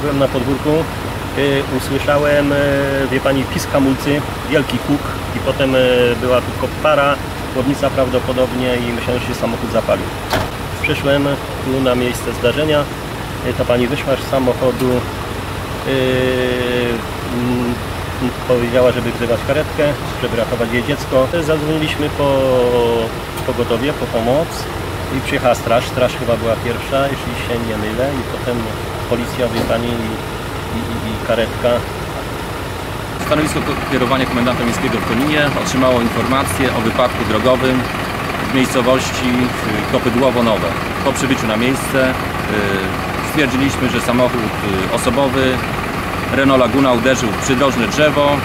byłem na podwórku, y, usłyszałem, y, wie pani, pisk hamulcy, wielki huk i potem y, była tylko para, chłodnica prawdopodobnie i myślałem, że się samochód zapalił. Przyszłem tu na miejsce zdarzenia, ta pani wyszła z samochodu, mm, powiedziała, żeby wzywać karetkę, żeby ratować jej dziecko. Zadzwoniliśmy po pogotowie, po pomoc i przyjechała straż. Straż chyba była pierwsza, jeśli się nie mylę i potem policja, wie i, i, i- karetka. Stanowisko kierowania komendanta miejskiego w Koninie otrzymało informację o wypadku drogowym w miejscowości y, Kopydłowo Nowe. Po przybyciu na miejsce y, stwierdziliśmy, że samochód y, osobowy Renault Laguna uderzył w przydrożne drzewo.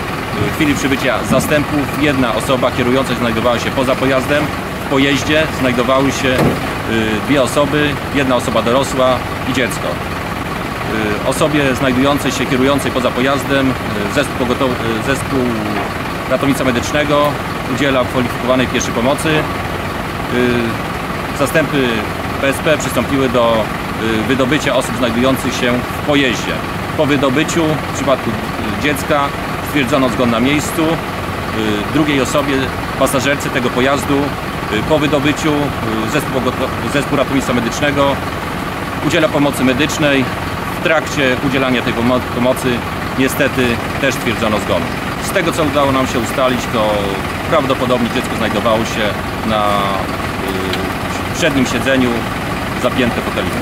W chwili przybycia zastępów jedna osoba kierująca znajdowała się poza pojazdem. W pojeździe znajdowały się dwie osoby, jedna osoba dorosła i dziecko. Y, osobie znajdującej się, kierującej poza pojazdem y, zespół, pogotow- y, zespół ratownictwa medycznego udziela kwalifikowanej pierwszej pomocy. Y, Zastępy PSP przystąpiły do wydobycia osób znajdujących się w pojeździe. Po wydobyciu w przypadku dziecka stwierdzono zgon na miejscu. Drugiej osobie, pasażerce tego pojazdu po wydobyciu zespół, zespół ratownictwa medycznego udziela pomocy medycznej. W trakcie udzielania tej pomo- pomocy niestety też stwierdzono zgon. Z tego co udało nam się ustalić, to prawdopodobnie dziecko znajdowało się na y, przednim siedzeniu zapięte fotelikiem.